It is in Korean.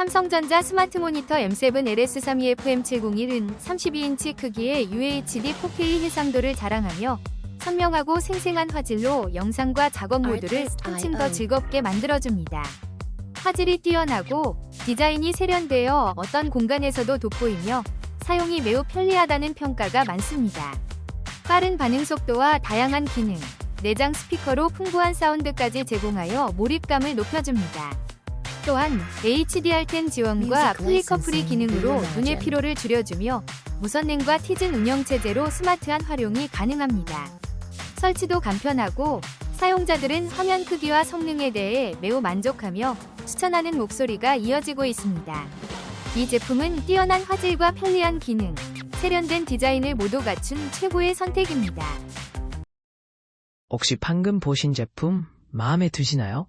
삼성전자 스마트 모니터 M7 LS32FM701은 32인치 크기의 UHD 4K 해상도를 자랑하며 선명하고 생생한 화질로 영상과 작업 모드를 한층 더 즐겁게 만들어줍니다. 화질이 뛰어나고 디자인이 세련되어 어떤 공간에서도 돋보이며 사용이 매우 편리하다는 평가가 많습니다. 빠른 반응 속도와 다양한 기능, 내장 스피커로 풍부한 사운드까지 제공하여 몰입감을 높여줍니다. 또한 HDR10 지원과 플리커 프리 기능으로 눈의 피로를 줄여주며 무선랜과 티즌 운영 체제로 스마트한 활용이 가능합니다. 설치도 간편하고 사용자들은 화면 크기와 성능에 대해 매우 만족하며 추천하는 목소리가 이어지고 있습니다. 이 제품은 뛰어난 화질과 편리한 기능, 세련된 디자인을 모두 갖춘 최고의 선택입니다. 혹시 방금 보신 제품 마음에 드시나요?